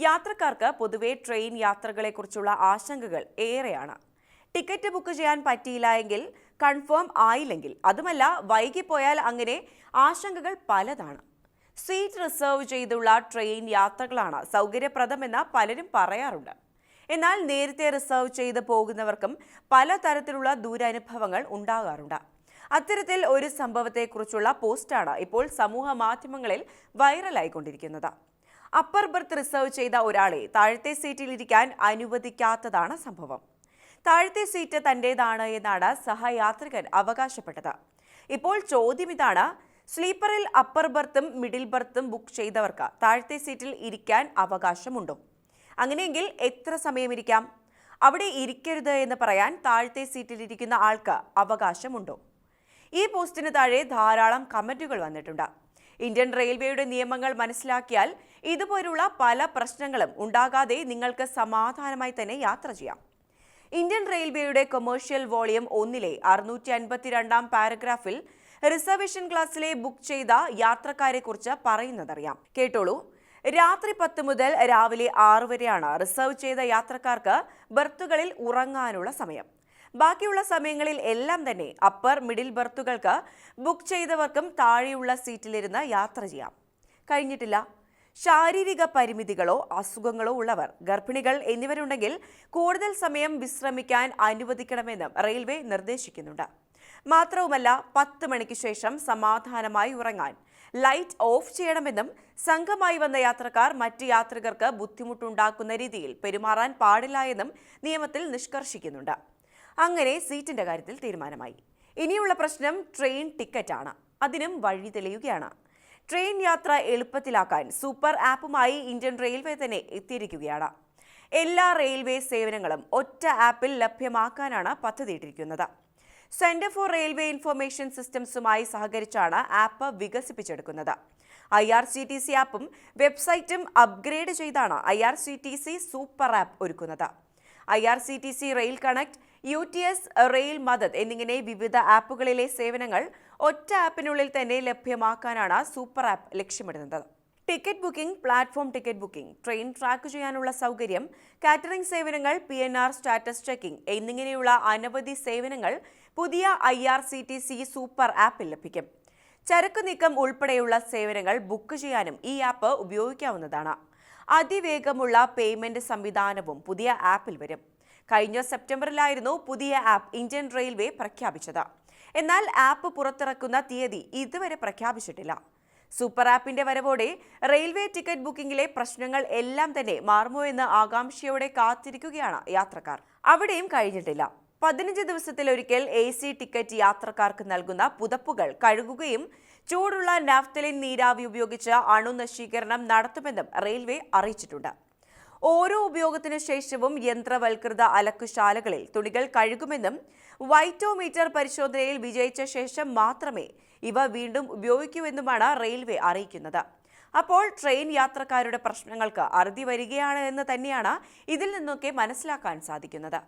യാത്രക്കാർക്ക് പൊതുവെ ട്രെയിൻ യാത്രകളെക്കുറിച്ചുള്ള ആശങ്കകൾ ഏറെയാണ്. ടിക്കറ്റ് ബുക്ക് ചെയ്യാൻ പറ്റിയില്ല എങ്കിൽ കൺഫേം ആയില്ലെങ്കിൽ അതുമല്ല വൈകിപ്പോയാൽ അങ്ങനെ ആശങ്കകൾ പലതാണ്. സീറ്റ് റിസർവ് ചെയ്തുള്ള ട്രെയിൻ യാത്രകളാണ് സൗകര്യപ്രദമെന്ന് പലരും പറയാറുണ്ട്. എന്നാൽ നേരത്തെ റിസർവ് ചെയ്ത് പോകുന്നവർക്കും പലതരത്തിലുള്ള ദുരനുഭവങ്ങൾ ഉണ്ടാകാറുണ്ട്. അത്തരത്തിൽ ഒരു സംഭവത്തെക്കുറിച്ചുള്ള പോസ്റ്റാണ് ഇപ്പോൾ സമൂഹ മാധ്യമങ്ങളിൽ വൈറലായിക്കൊണ്ടിരിക്കുന്നത്. അപ്പർ ബർത്ത് റിസർവ് ചെയ്ത ഒരാളെ താഴത്തെ സീറ്റിൽ ഇരിക്കാൻ അനുവദിക്കാത്തതാണ് സംഭവം. താഴത്തെ സീറ്റ് തന്റേതാണ് എന്നാണ് സഹയാത്രികൻ അവകാശപ്പെട്ടത്. ഇപ്പോൾ ചോദ്യം ഇതാണ് സ്ലീപ്പറിൽ അപ്പർ ബർത്തും മിഡിൽ ബർത്തും ബുക്ക് ചെയ്തവർക്ക് താഴത്തെ സീറ്റിൽ ഇരിക്കാൻ അവകാശമുണ്ടോ? അങ്ങനെയെങ്കിൽ എത്ര സമയം ഇരിക്കാം അവിടെ ഇരിക്കരുത് എന്ന് പറയാൻ താഴത്തെ സീറ്റിൽ ഇരിക്കുന്ന ആൾക്ക് അവകാശമുണ്ടോ? ഈ പോസ്റ്റിന് താഴെ ധാരാളം കമന്റുകൾ വന്നിട്ടുണ്ട്. ഇന്ത്യൻ റെയിൽവേയുടെ നിയമങ്ങൾ മനസ്സിലാക്കിയാൽ ഇതുപോലുള്ള പല പ്രശ്നങ്ങളും ഉണ്ടാകാതെ നിങ്ങൾക്ക് സമാധാനമായി തന്നെ യാത്ര ചെയ്യാം. ഇന്ത്യൻ റെയിൽവേയുടെ കൊമേഴ്ഷ്യൽ വോളിയം ഒന്നിലെ അറുന്നൂറ്റി അൻപത്തിരണ്ടാം പാരഗ്രാഫിൽ റിസർവേഷൻ ക്ലാസ്സിലെ ബുക്ക് ചെയ്ത യാത്രക്കാരെക്കുറിച്ച് പറയുന്നതറിയാം. കേട്ടോളൂ. രാത്രി പത്ത് മുതൽ രാവിലെ ആറ് വരെയാണ് റിസർവ് ചെയ്ത യാത്രക്കാർക്ക് ബർത്തുകളിൽ ഉറങ്ങാനുള്ള സമയം. ബാക്കിയുള്ള സമയങ്ങളിൽ എല്ലാം തന്നെ അപ്പർ മിഡിൽ ബർത്തുകൾക്ക് ബുക്ക് ചെയ്തവർക്കും താഴെയുള്ള സീറ്റിലിരുന്ന് യാത്ര ചെയ്യാം. കഴിഞ്ഞിട്ടില്ല. ശാരീരിക പരിമിതികളോ അസുഖങ്ങളോ ഉള്ളവർ ഗർഭിണികൾ എന്നിവരുണ്ടെങ്കിൽ കൂടുതൽ സമയം വിശ്രമിക്കാൻ അനുവദിക്കണമെന്നും റെയിൽവേ നിർദ്ദേശിക്കുന്നുണ്ട്. മാത്രവുമല്ല പത്ത് മണിക്ക് ശേഷം സമാധാനമായി ഉറങ്ങാൻ ലൈറ്റ് ഓഫ് ചെയ്യണമെന്നും സംഘമായി വന്ന യാത്രക്കാർ മറ്റ് യാത്രികർക്ക് ബുദ്ധിമുട്ടുണ്ടാക്കുന്ന രീതിയിൽ പെരുമാറാൻ പാടില്ല എന്നും നിയമത്തിൽ നിഷ്കർഷിക്കുന്നുണ്ട്. അങ്ങനെ സീറ്റിന്റെ കാര്യത്തിൽ തീരുമാനമായി. ഇനിയുള്ള പ്രശ്നം ട്രെയിൻ ടിക്കറ്റ് ആണ് അതിനും വഴി തെളിയുകയാണ്. ട്രെയിൻ യാത്ര എളുപ്പത്തിലാക്കാൻ സൂപ്പർ ആപ്പുമായി ഇന്ത്യൻ റെയിൽവേ തന്നെ എത്തിയിരിക്കുകയാണ്. എല്ലാ റെയിൽവേ സേവനങ്ങളും ഒറ്റ ആപ്പിൽ ലഭ്യമാക്കാനാണ് പദ്ധതിയിട്ടിരിക്കുന്നത്. സെന്റർ ഫോർ റെയിൽവേ ഇൻഫർമേഷൻ സിസ്റ്റംസുമായി സഹകരിച്ചാണ് app വികസിപ്പിച്ചെടുക്കുന്നത്. I R C T C ആപ്പും വെബ്സൈറ്റും അപ്ഗ്രേഡ് ചെയ്താണ് I R C T C super app ഒരുക്കുന്നത്. I R C T C rail connect U T S rail Madad എന്നിങ്ങനെ വിവിധ ആപ്പുകളിലെ സേവനങ്ങൾ ഒറ്റ ആപ്പിനുള്ളിൽ തന്നെ ലഭ്യമാക്കാനാണ് സൂപ്പർ ആപ്പ് ലക്ഷ്യമിടുന്നത്. Ticket booking platform ticket booking train track ചെയ്യാനുള്ള സൗകര്യം കാറ്ററിംഗ് സേവനങ്ങൾ P N R status checking എന്നിങ്ങനെയുള്ള അനവധി സേവനങ്ങൾ പുതിയ I R C T C super ആപ്പിൽ ലഭിക്കും. ചരക്ക് നീക്കം ഉൾപ്പെടെയുള്ള സേവനങ്ങൾ ബുക്ക് ചെയ്യാനും ഈ ആപ്പ് ഉപയോഗിക്കാവുന്നതാണ്. അതിവേഗമുള്ള പേയ്മെന്റ് സംവിധാനവും പുതിയ ആപ്പിൽ വരും. കഴിഞ്ഞ സെപ്റ്റംബറിലായിരുന്നു പുതിയ ആപ്പ് ഇന്ത്യൻ റെയിൽവേ പ്രഖ്യാപിച്ചത്. എന്നാൽ ആപ്പ് പുറത്തിറക്കുന്ന തീയതി ഇതുവരെ പ്രഖ്യാപിച്ചിട്ടില്ല. സൂപ്പർ ആപ്പിന്റെ വരവോടെ റെയിൽവേ ടിക്കറ്റ് ബുക്കിംഗിലെ പ്രശ്നങ്ങൾ എല്ലാം തന്നെ മാറുമോ എന്ന് ആകാംക്ഷയോടെ കാത്തിരിക്കുകയാണ് യാത്രക്കാർ. അവിടെയും കഴിഞ്ഞിട്ടില്ല. പതിനഞ്ച് ദിവസത്തിലൊരിക്കൽ എ സി ടിക്കറ്റ് യാത്രക്കാർക്ക് നൽകുന്ന പുതപ്പുകൾ കഴുകുകയും ചൂടുള്ള നാഫ്തലിൻ നീരാവി ഉപയോഗിച്ച് അണുനശീകരണം നടത്തുമെന്നും റെയിൽവേ അറിയിച്ചിട്ടുണ്ട്. ഓരോ ഉപയോഗത്തിനു ശേഷവും യന്ത്രവൽകൃത അലക്കുശാലകളിൽ തുണികൾ കഴുകുമെന്നും വൈറ്റോമീറ്റർ പരിശോധനയിൽ വിജയിച്ച ശേഷം മാത്രമേ ഇവ വീണ്ടും ഉപയോഗിക്കൂവെന്നുമാണ് റെയിൽവേ അറിയിക്കുന്നത്. അപ്പോൾ ട്രെയിൻ യാത്രക്കാരുടെ പ്രശ്നങ്ങൾക്ക് അറുതി വരികയാണ് എന്ന് തന്നെയാണ് ഇതിൽ നിന്നൊക്കെ മനസ്സിലാക്കാൻ സാധിക്കുന്നത്.